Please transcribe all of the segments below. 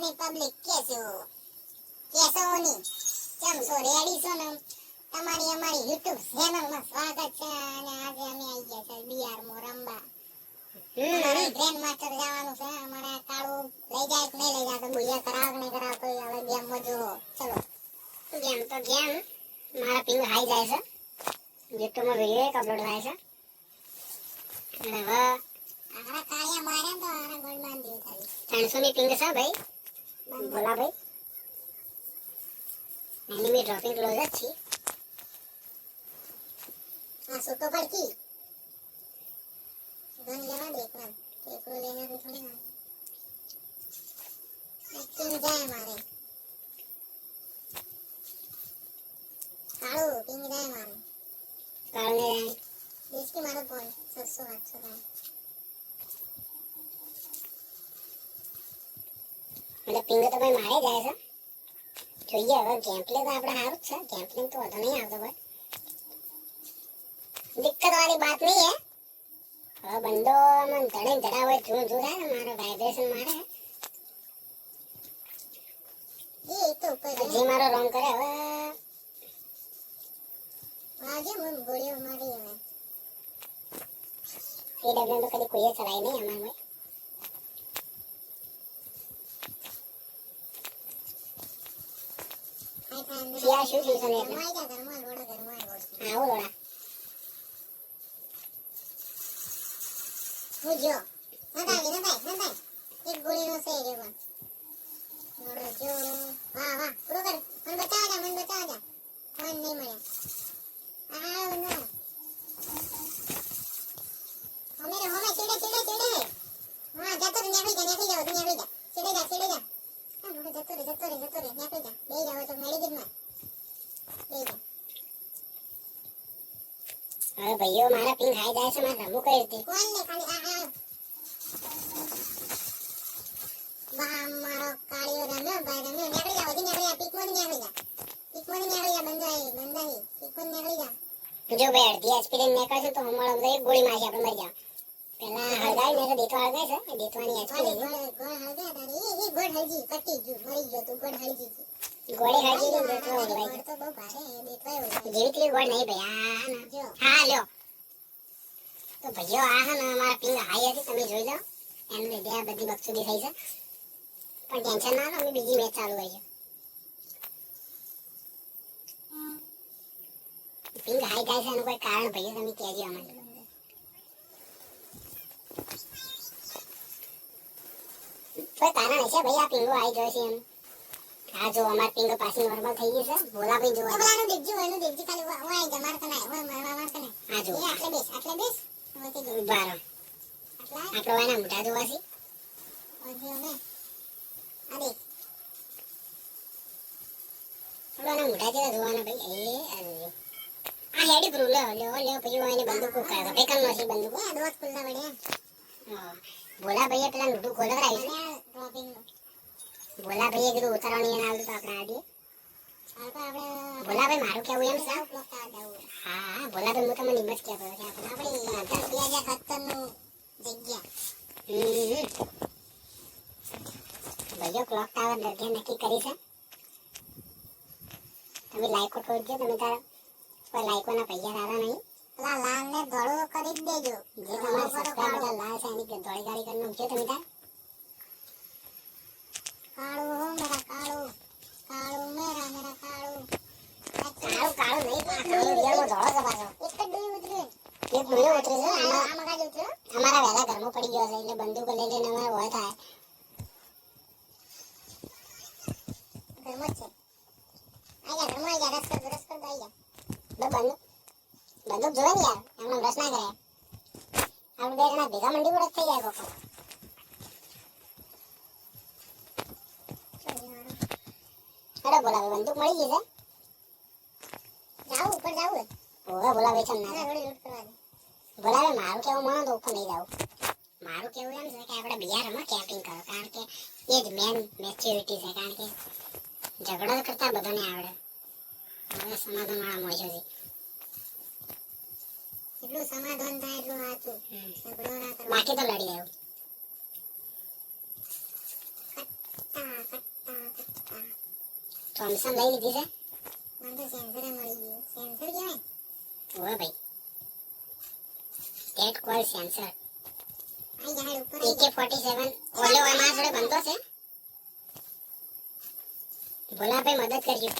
અમદાવાદની પબ્લિક કેસો કેસોની કેમ છો? રેડી છો ને? તમારી અમારી યુટ્યુબ ચેનલમાં સ્વાગત છે. અને આજે અમે આવી ગયા છે બિહાર મો રમવા અમારે ગ્રેન્ડ માસ્ટર જવાનું છે. અમારે કાળું લઈ જાય કે નહીં લઈ જાય તો બુયા કરાવ કે નહીં કરાવ તો હવે ગેમમાં જુઓ. ચલો. ગેમ તો ગેમ. મારા પિંગ હાઈ જાય છે. યુટ્યુબમાં વીડિયો એક અપલોડ થાય છે. અને હવે આરા કાયા મારે તો આરા ગોળ બાંધ્યું થાય. ત્રણસો ની પિંગ છે ભાઈ. બોલા ભાઈ એની મેં ડ્રોપિંગ ક્લોઝ જ છીએ આ સુતો પડકી ગન લેવા દે એકલા એકલો લઈને તો થોડી ના પિંગ જાય મારે કાળું પિંગ જાય મારે કારણે દેશકી મારો ફોન છસો આઠસો થાય એટલે પિંગ તો ભાઈ મારે જાય છે. જોઈએ હવે ગેમ પ્લે તો આપણે સારું જ છે. ગેમ પ્લે તો વધુ નહીં આવતો ભાઈ. દિક્કત વાળી બાત નહીં હે. હવે બંદો મને ધડે ધડા હોય જૂન જૂ થાય ને મારે વાઇબ્રેશન મારે એ તો ઉપર જે મારો રોંગ કરે હવે. આજે મને ગોળીઓ મારી હવે એ ડબલ તો કદી કોઈએ ચલાવી નહીં અમારે હાય થાય અંદર શિયા શું થયું છે ને એટલે? છે આવો લોડા હું જો. નંદાઈ નંદાઈ નંદાઈ. એક ગોળીનો છે એ પણ નોડો જો વાહ વાહ. પૂરો કર. મને બચાવ જા મને બચાવ જા. ફોન નહીં મળ્યા આ બંધો હમે રે હમે ચીડે ચીડે ચીડે હા જતો રે નીકળી જા નીકળી જાવ તું નીકળી જા ચીડે જા ચીડે જા આ નોડો જતો રે જતો રે જતો રે નીકળી જા બે જાવ તો મેળી દીધમાં બે જા હવે ભાઈઓ મારા પિંગ ખાઈ જાય છે મારે રમવું કઈ રીતે? કોણ ને ખાલી? આ વાહ મારો કાળિયો રમ્યો ભાઈ રમ્યો. નીકળી જા વધી નીકળી જા પીક નીકળી જા પીક નીકળી જા બંધાઈ બંધાઈ. પીક નીકળી જા જો ભાઈ અડધી એચપી નીકળશે તો હમણાં બધા એક ગોળી મારી આપણે મરી જાવ પેલા હળગાવી ને દેતો હળગાય છે દેતવાની એચપી ગોળ લીધી ગોળ ગોળ હળગે તારી. એ ગોળ હળજી કટી ગયું. મરી ગયો તું ગોળ હળજી ગોળી હળગી ને દેતો હળગાય તો બહુ ભારે દેતો જેવી તેવી ગોળ નહીં ભાઈ આ ના જો. હા લ્યો. તો ભાઈઓ આ હે ને અમારા પિંગ હાઈ હતી તમે જોઈ લો. એમ લીધે આ બધી બકચોદી થઈ છે. પણ ટેન્શન ના લો અમે બીજી મેચ ચાલુ હોય છે પિંગ હાઈ જાય છે એનું કોઈ કારણ ભાઈઓ તમે કહેજો અમને. કોઈ કારણ હશે ભાઈ આ પિંગો આવી ગયો છે એમ? આ જો અમાર પિંગ પાછી નોર્મલ થઈ ગઈ છે. બોલા ભાઈ એ જોવા પેલાનું દેખજો એનું દેખજો ખાલી હું આવી જા માર કનાય હું માર માર કનાય આ જો. આટલે બેસ આટલે બેસ. હવે તે જો ઊભા રહો આટલા આપણો એના મોઢા જોવા છે વધ્યો ને આ દેખ થોડો જેવા જોવાના ભાઈ એ અરે. આ હેડી લ્યો લ્યો લ્યો પછી એને બંદૂક ઉકાળે તો પેકન નો છે બંદૂક એ દોત ખુલ્લા ભાઈએ પેલા નુડું ખોલ કરાવી છે અને ડ્રોપિંગનું ભોલા ભાઈએ કીધું ઉતારવાની એને આવતું તો આપણે આડીએ હાલ તો આપણે ભોલા ભાઈ મારું કેવું એમ છે બ્લોક કા જવું હા હા હું તમને નિમજ કહેતો કે આપણે આપણે બે હજાર જગ્યા. ભાઈઓ ક્લોક ટાવર જગ્યા નક્કી કરી છે. તમે લાઈકો ઠોકજો તમે તારા કોઈ લાઈકોના પૈસા સારા નહીં. લાલ ને ધોળો કરી દેજો. જે તમારા સબસ્ક્રાઇબર લાલ છે એની ધોળી ગાડી કરી નાખજો તમે તાર. કાળો હો મેરા કાળું. ઉતર્યો અમારા વહેલા પડી ગયો છે એટલે બંદૂકો લઈ લઈને અમારે થાય ઘરમાં બંદૂક બંદૂક જોવે ને રસ ના કરે આપણે બે ભેગા મંડી જ થઈ જાય કોકો અરે બોલાવે, બંદૂક મળી ગઈ છે? જાવ ઉપર જાવ ઓવે ના બોલાવે મારું કેવું માનો તો ઉપર નહીં જાવ મારું કેવું એમ છે કે આપણે બિહારમાં કેમ્પિંગ કરો કારણ કે એ જ મેન મેચ્યોરિટી છે કારણ કે ઝઘડો કરતા બધાને આવડે. હવે સમાધાન વાળા એટલું સમાધાન થાય એટલું સાચું. ઝઘડો ના કરવા બાકી તો લડી આવ્યું થોમસન લઈ લીધી છે? મને તો સેન્સર ઓવે ભાઈ. ટેટ કોલ સેન્સર આ ઝાડ ઉપર. આવી AK ફોર્ટી સેવન ઓલો અમારા જોડે બનતો છે? ભોલાભાઈ મદદ કરજો.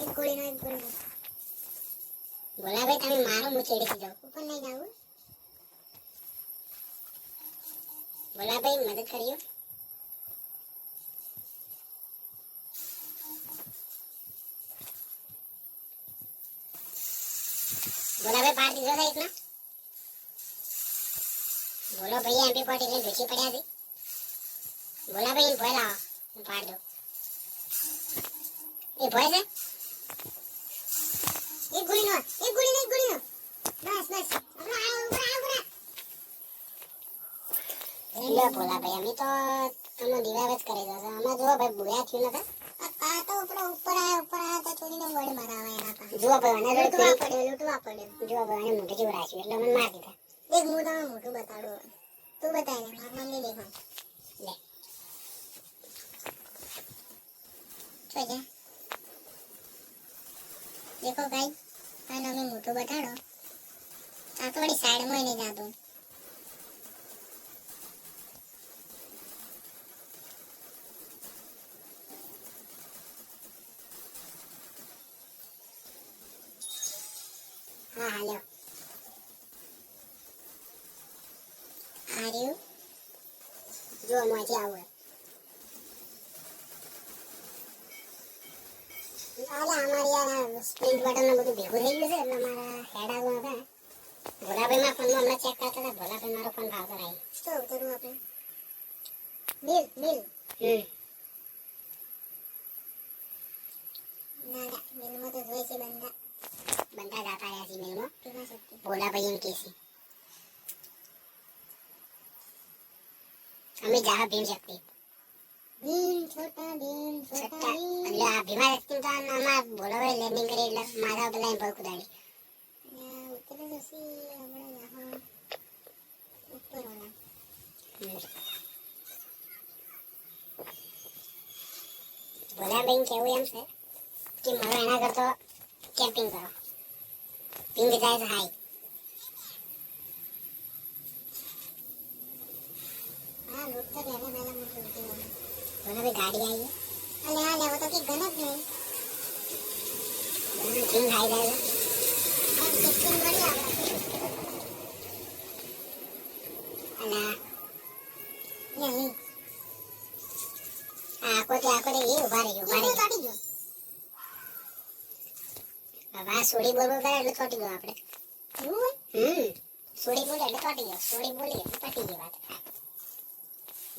એક ગોળીનો એક ગોળીનો ભોલાભાઈ તમે મારો હું ચેડી જાઉં? ઉપર નહીં જાવું ભોલાભાઈ મદદ કરજો. ભોલાભાઈ પાર દીધો છે ના? બોલો ભાઈ એમપી ફોર્ટી લઈને ઘૂસી પડ્યા છે. ભોલાભાઈ ભય લાવો. હું પાડ દઉં. એ ભય છે? એક ગોળીનો એક ગોળીનો એક ગોળીનો બસ બસ. આપણે આ ઉપર આ ઉપર આ. લે ભોલાભાઈ અમે તો તમને દિવાવે જ કરી દો અમે જો ભાઈ બુયા થયું નથી આ કા તો ઉપર ઉપર આયા ઉપર આયા તો છોડીને વડ મરાવા એના પા. જુઓ ભાઈ મને પડ્યો લૂંટવા પડ્યો. જુઓ ભાઈ મોઢે જેવું રાખ્યું એટલે મને મારી દીધા. દેખ હું તમને મોટું બતાડું. તું બતાવી દે મારા મમ્મી દેખો લે છો જા દેખો ગાઈ આ તમે મોટું બતાડો આ તો વળી સાઈડમાં નહીં જાતું હા હા લ્યો આ રહ્યું જુઓ મોંથી આવું અલા અમારી યાર સ્પ્લિન્ટ બટન ને બધું ભેગું થઈ ગયું છે એટલે મારા હેડ આગળ હતા ભોલાભાઈ ના ફોનમાં હમણાં ચેક કરતા હતા ભોલાભાઈ મારો ફોન ભાવતો રહી તો ઉતરવું આપણે બિલ બિલ હમ નાના બિલમાં તો જોઈ છે બંદા બંધા જાતા રહ્યા છે મેલમાં પીવા શકતી ભોલાભાઈ એમ કે છે અમે જાહ ભીમ શક્તિ. ભીમ છોટા ભીમ છોટા. એટલે આ ભીમા શક્તિ તો આમાં બોલાવે લેન્ડિંગ કરી એટલે મારા પેલા બહુ કુદાડી. ઉતરે હમણાં યહાં ઉપર વાળા ભોલાભાઈ કેવું એમ છે? કે મારો એના કરતો કેમ્પિંગ કરો. પિંગ જાય હાઈ આખો તે આખો તે એ ઊભા રહી ઊભા રહી કાઢી ગયો સોડી બોલ બોલ એટલે ચોટી ગયો. આપણે સોડી બોલે એટલે ચોટી ગયો. સોડી બોલી એટલે પટી ગઈ વાત.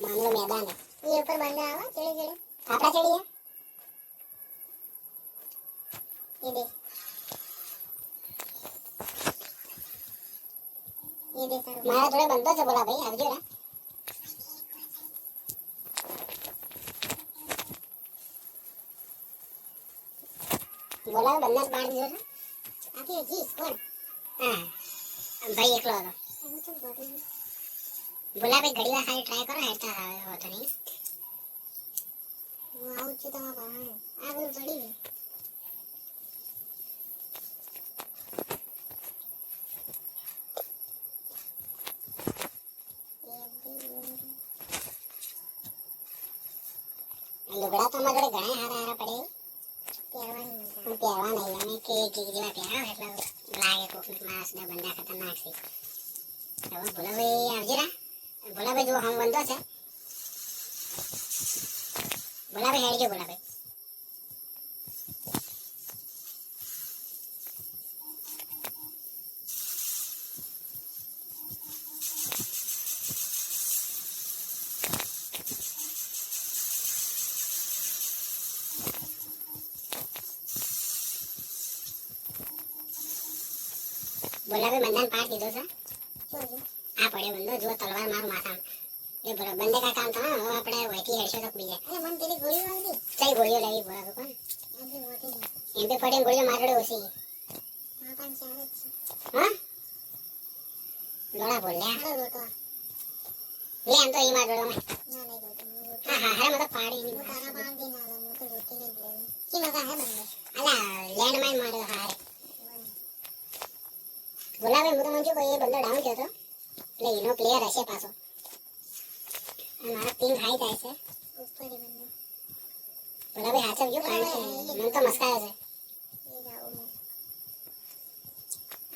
મામલો મેદાન. એ ઉપર બંદા આવો ચડે ચડી આપડા ચડીએ એ દે એ મારા જોડે બનતો છે બોલા ભાઈ, આવજો ને બોલા બંને પાણી દીધો છે આથી હજી કોણ? હા ભાઈ એકલો હતો. એનું ઘડીવા ભાઈ ખાલી ટ્રાય કરો હેડતા આવે હોતો નહીં. આવું છે તમારા ભાણે આ બધું પડી ગયું. લુગડા તો અમારા ઘણા હારા હારા પડે. હું પહેરવા નહીં, અમે કે એક જેવા પહેરાવ, એટલે લાગે કોક માણસ ને બંદા ખતરનાક છે હવે ભોલાભાઈ આવજે રા. ભોલાભાઈ જો હમ બંધો છે ભોલાભાઈ હેડજો ભોલાભાઈ ભોલાભાઈ બંધાને પાડ દીધો છે જોજો આ પડ્યો બંદો જો તલવાર મારું માથા એ બરો બંને કા કામ તો હવે આપણે વહીથી હેડશો તો બીજે. અરે મન પેલી ગોળી વાળી કઈ ગોળીઓ લેવી તો કોણ? એમ પે પડે ગોળીઓ મારડે ઓસી હા પાંચ ચાર જ છે. હા? લોડા બોલ લે. લોટો લે એમ તો ઈ માર જોડો ના લોટો હું હા હા મતલબ પાડી ની તારા બાંધી ના હું તો રોટી લઈ લે કી મગા હે બંદે. અલા લેન્ડ માર્યો હારે. બોલાવે હું તો મંજુ કોઈ એ બંદો ડાઉન થયો તો. એટલે એનો પ્લેયર હશે પાછો. મારા પિંગ હાઈ જાય છે. ઉપર ઈ ભાઈ હાચમ હાચવજો કારણ કે મને તો મસ્કાય છે. આ ગ્લો હું.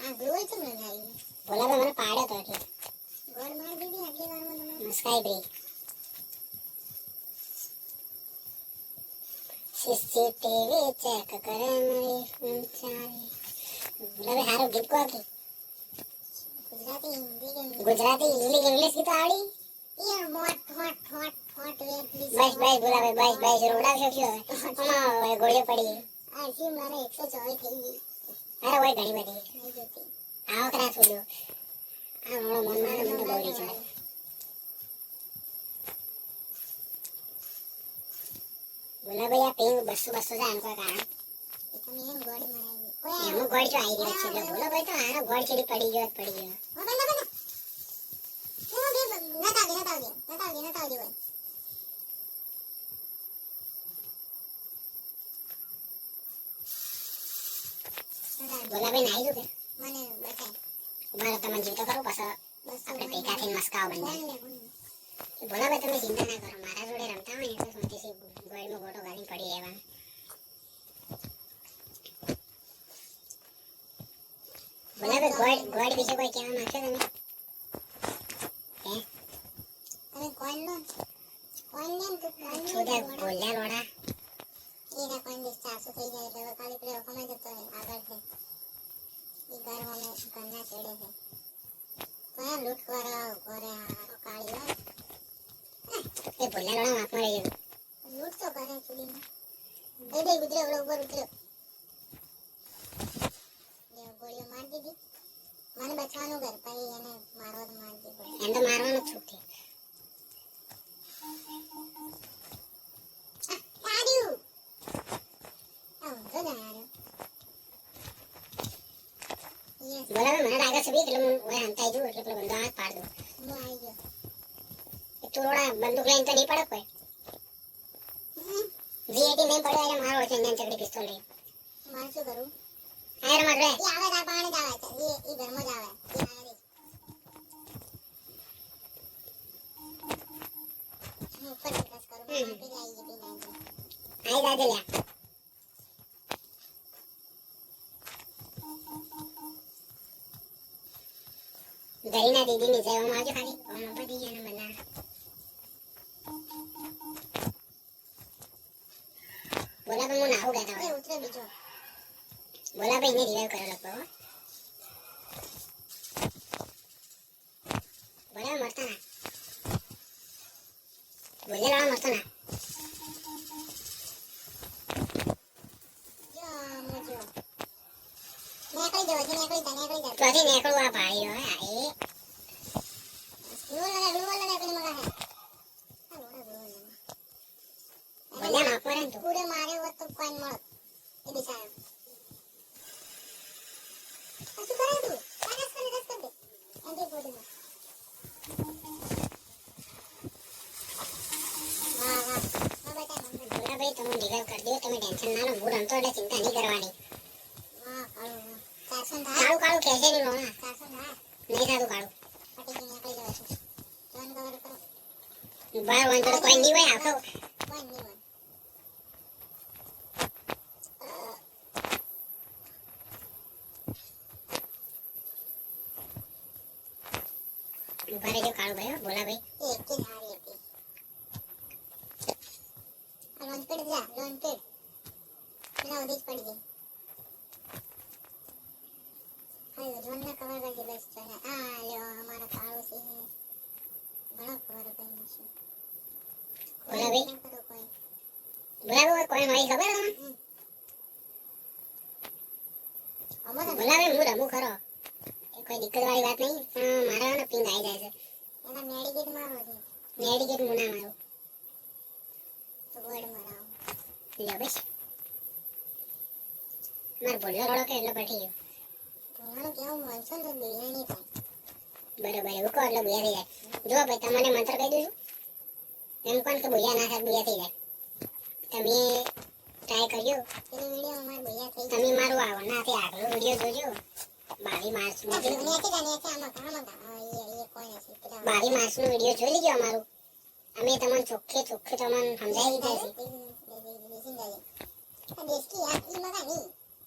આ ગ્લોય ચમ લગાવી? બોલાવે મને પાડ્યો તો એટલે. ગોલ માર દીધી આટલી વારમાં તમે? મસ્કાય બ્રેક સીસીટીવી ચેક કરે મારી ફોન ચાલી ભાઈ હારો ગીત કો કે ગુજરાતી, હિન્દી કે ઇંગ્લિશ? ગીતો આવડી. બસ બસ બોલાવે બસ બસ રોડાવશો શું હવે હવે ગોળીઓ પડી આજી મારે 124 થઈ ગઈ. અરે ઓય ઘણી બધી આવો કરા છોડ્યો આ મારે મને બોલી છે બોલા ભાઈ આ પિંગ બસો બસો છે આનું કોઈ કારણ એ એમ ગોળી મરાવી. ઓય, એમાં ગોળ ચો આવી રહ્યો છે એટલે બોલો ભાઈ તો હારો ગોળ ચડી પડી ગયો પડી ગયો હા, બંધ, બંધ. હું બે નતા આવજે, નતા આવજે, નતા આવજે, નતા આવજે ભાઈ. નતા આવજે. બોલા ભાઈ નાઈ દઉં કે મને બચાય. મારે તમને જીવતો કરું પાછો આપણે ભેગા થઈને. બોલા ભાઈ તમે ચિંતા ના કરો મારા જોડે રમતા હોય ને તો સમજી ગોળમાં ગોટો ગાળીને પડી રહેવાનું ભાઈ ગોળ ગોળ વિશે કોઈ કહેવા માંગશો તમે? તમે કોણ લો? કોણ લે તું કોણ છોડ્યા બોલ્યા લોડા? એના કોણ દિવસ ચારસો થઈ જાય એટલે હવે ખાલી પેલો કમાઈ જતો રહે આગળ છે એ ઘર અમે ઘરના છેડે છે કયા લૂંટ કરો ઘરે હારો કાઢ્યો એ બોલ્યા લોડા માફ મળી ગયું લૂંટ તો કરે ચૂડીમાં એ બે ઉતર્યો ઓલો ઉપર ઉતર્યો બે ગોળીઓ મારી દીધી મને બચવાનું કર પછી એને મારવા તો મારી દીધો એમ તો મારવાનું જ છૂટથી કાઢ્યું આ ઊંધો જ આવ્યો યસ બોલા ભાઈ મને લાગે છે બી એટલે હું ઓય હંતાઈ જઉં એટલે પેલો બંદો હાથ પાડ દઉં હું આવી ગયો એ તું લોડા બંદૂક લઈને તો નહીં પડે કોઈ. વીએટી મેં પડ્યો એટલે મારો છે નેન ચકડી પિસ્તોલ લઈ. મારે શું કરું હાયર માર રે આવે તાર પાણી જ આવે છે. એ ઘરમાં જ આવે. હું ઉપર ફોકસ કરું. આઈ દાદે લ્યા દીદીની સેવામાં આવજો ખાલી. ઓમ પડી ગયા ઉતરે બીજો બોલા ભાઈ એને રિવાઈવ કરો હો. બોલા મરતા ના બોલ્યા લાવા મરતા ના જો નીકળી આ ભાઈઓ હે એ ગ્લુઅલ લગાડ ગ્લુઅલ લગાડ પેલી મગા હે આ લોડા ગ્લુઅલ લગાડ. બોલ્યા માફ મરે ને તો કોઈ મળત ભાઈ તમે રિવાઈવ કરી દો તમે ટેન્શન ના લો હું રમતો એટલે ચિંતા નહીં કરવાની કાળું કાળું નહીં લોણા કાળું બાર વાંધો કોઈ નહીં હોય આખો કોઈ નહીં હોય ઊભા રહેજો કાળું ભાઈ હો, બોલા ભાઈ એ એક જ હારી હતી આ લોન પેડ જા લોન પેડ એના ઉધી જ પડી ગઈ. હાલો જોન કવર કરી બસ ચાલે આ લ્યો અમારા કાળો છે. ઘણો કવર કરી નાખ્યો બોલા ભાઈ. ના કરો કોઈ? બોલા ભાઈ કોઈ મારી ખબર તમને? અમારા બોલા ભાઈ હું રમું ખરો. એ કોઈ દિક્કત વાળી વાત નહીં પણ મારા ને પિંગ આવી જાય છે. એના મેડિકેટ મારો છે. મેડિકેટ મુના મારો મારું તો વર્ડ મરાવો લ્યો બસ મારે બોલ્યો રોડો કે એટલે પટી ગયો ભણવાનું કેવું મળશે ને તો બિરયાની થાય બરોબર એવું કહો એટલે બે થઈ જાય જો ભાઈ તમને મંત્ર કહી દઉં છું એમ કોણ કે બુયા ના થાય બુયા થઈ જાય તમે ટ્રાય કર્યો પેલો વીડિયો અમારે ભૈયા થઈ તમે મારું આવનાથી આગલો વીડિયો જોજો બાવી માર્ચ બાવી માર્ચ નો વીડિયો જોઈ લીજો અમારું અમે તમને ચોખ્ખે ચોખ્ખે તમને સમજાવી દીધા છે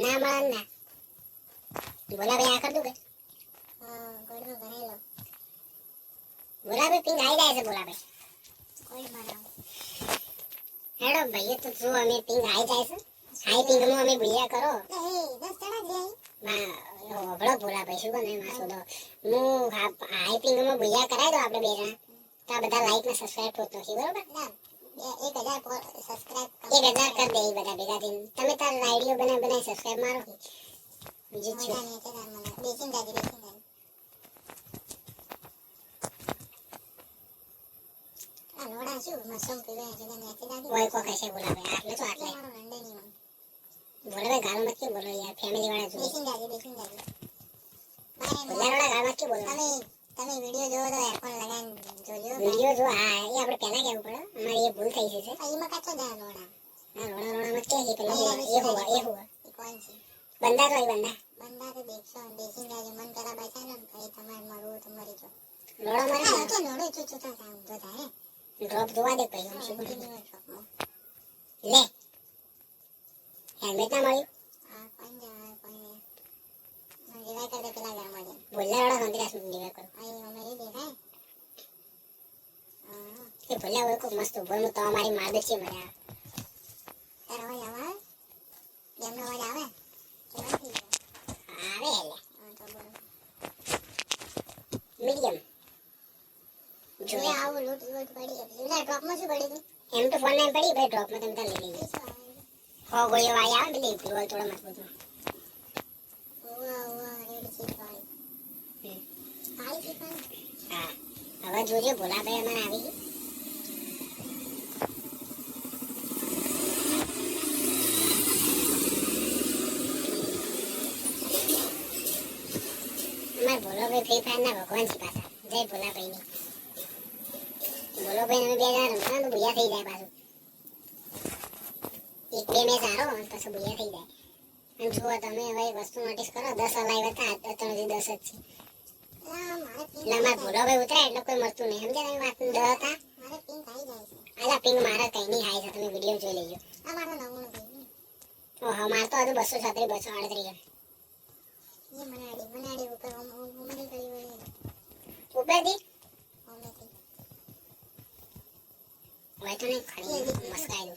ના મળે ના બોલા ભાઈ આ કર દઉં કે હા ભરેલો બોલા ભાઈ પિંગ આવી જાય છે બોલા ભાઈ ગોળ મારાવ હેડો ભાઈ તો જો અમે પિંગ આવી જાય છે. હાઈ પિંગમાં અમે ભૂયા કરો. નહીં દસ જણા જ માં હોભળો બોલા ભાઈ શું કરે માસો શોધો હું હાઈ પિંગમાં ભૂયા કરાવી દો આપણે બે જણા. તો આ બધા લાઈક ને સબસ્ક્રાઇબ થતો નથી બરોબર? ના. એક હજાર સબસ્ક્રાઇબ એક હજાર કરી દે એ બધા ભેગા થઈને. તમે તાર આઈડિયો બનાવી બનાવી સબસ્ક્રાઇબ મારો. બીજું જ નહીં છે બેસીને દાદી બેસીને જાજી. લોડા શું મશરૂમ પીવે છે? તને નેચે જાજી કોઈ કોઈ કહેશે બોલા આટલે તો આટલે. મારો બોલો ભાઈ ગાળ મત કે બોલો યાર? ફેમિલી વાળા જાજી મારે બોલા વાળા ગાળ મત કે બોલો તમે તમે વિડિયો જોવો તો એરફોન લગાવીને જોજો. વિડિયો જો હા એ આપણે પહેલા કેવું પડે. અમારી એ ભૂલ થઈ છે ઈમાં કાચો જા રોડા હા રોડા રોડા મત કે પેલા. એ હુવા એ હોવા. એ કોણ છે? બંદા તો એ બંદા. બંદા તો દેખશો બેસીને જાજી મન કરા બેઠા ને પછી તમારે મરવું તો મરી જો રોડા મારે તો નોડો ચૂચુતા કામ તો થાય ડ્રોપ જોવા દે પછી હું શું? લે. હેલ્મેટ ના મળ્યું? હા ને મને રિવાય કરી દે પેલા ઘરમાં જઈને બોલ્યા રોડા મંદિરા સુધી ડિવાઈ કરું અહીં અમે એ દેખાય હા એ ભૂલ્યા હોય કોઈ મસ્ત ઊભો હું તો અમારી માર દે છે મજા આવે. તારો અવાજ આવે એમનો અવાજ આવે કે નથી આવે એટલે હા તો બોલો મીડિયમ જોડે જોઈએ આવું લૂંટ લૂંટ પડી પેલા ડ્રોપમાં શું પડ્યું હતું એમ તો ફોન એમ પડી ભાઈ ડ્રોપમાં તમે તાર લઈ લેજો શું આવે હો ગોળીઓ વાળી આવે ને એટલે પીવો થોડો મજબૂતમાં ઓવા ઓવા રેડ ચીપ વાળી હમ. સારી ચીપ વાળી હવે જોજો, ભોલાભાઈ અમારે આવી ગઈ. ભોલોભાઈ ભગવાન છે પાછા. જય ભોલાભાઈ. ની બે જણા રમતા તો એક, બે મેચ હારો પછી ભૂયા થઈ જાય. તમે હવે વસ્તુ નોટિસ કરો, દસ અલાઈવ હતા અત્યાર દસ જ છે. એટલે અમારે ઉતરાય એટલે કોઈ મળતું નહીં. સમજ્યા તમે વાત ડર હતા? આલા પિંગ મારા કઈ નહીં હાય છે. તમે વીડિયો જોઈ લેજો. ઓહો માર તો હજુ બસો છત્રી બસો આડત્રીસ ઉપરથી? હોય તો નહીં મારે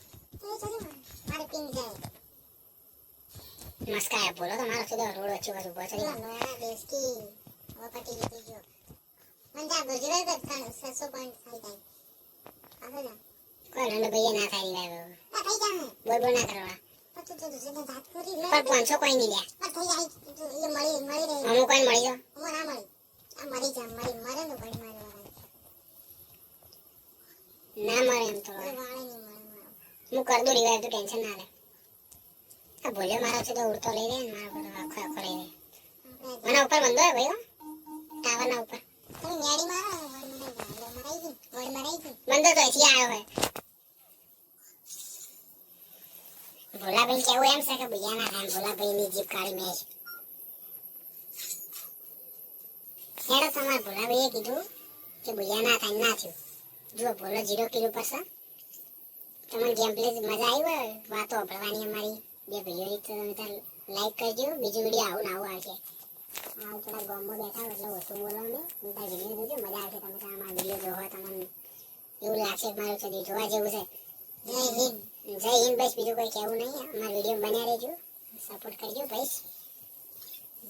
જાય બોલો તો મારો સીધો રોડ વચ્ચે બસ ઊભો થઈ બેસકી હવે પટી જો. મને જા ગુજરાત જ ત્રણ છસો પોઈન્ટ થઈ જાય આગળ જા કોઈ રંડ ભાઈએ ના ખાઈ રીવાય આ થઈ જાય બોલ બોલ ના કરવા પણ તું તો દુસરીને જાત કરી લે. પણ પાંચસો કોઈ નહીં લ્યા. પણ થઈ જાય. તું એ મળી મળી રહે. અમુક કોઈ મળી જાઓ હું ના મળી. આ મરી જામ મરી મરે ને ભાઈ મારે ના મળે એમ તો વાળે. નહીં મરે મારો. હું કર દો રીવાય તો ટેન્શન ના લે. આ ભૂલ્યો મારો સીધો ઉડતો લઈ લે ને મારો બધો આખો આખો લઈ લે. મને ઉપર બંધો હોય ભાઈ ટાવર ઉપર. થોડી ન્યાડી મારો વડ મરાઈ ગઈ વડ મરાઈ ગઈ બંધો તો અહીંથી આવ્યો હોય ભોલાભાઈ કેવું એમ છે કે ભૈયા ના થાય ભોલાભાઈ ની જીપ કાઢી મેચ હેડો તમારે ભોલાભાઈએ કીધું કે ભૈયા ના થાય ના થયું. જુઓ ભોલો જીરો કિલો પડશે તમને ગેમ પ્લે મજા આવી હોય? વાતો ભરવાની અમારી. બે ભાઈઓ લાઈક કરજો. બીજું વીડિયો આવું ને આવું આવશે. આ થોડા ગામમાં બેઠા એટલે ઓછું બોલો ને હું તાર વીડિયો જોજો મજા આવશે તમે ત્યાં મારા વીડિયો જોવો તમને. એવું લાગશે મારું છે જોવા જેવું છે. જય હિન્દ. જય હિન્દ બસ, બીજું કોઈ કહેવું નહીં. અમારા વીડિયો બન્યા રહેજો. સપોર્ટ કરજો ભાઈ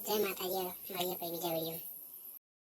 જય માતાજી મળીએ પછી બીજા વીડિયો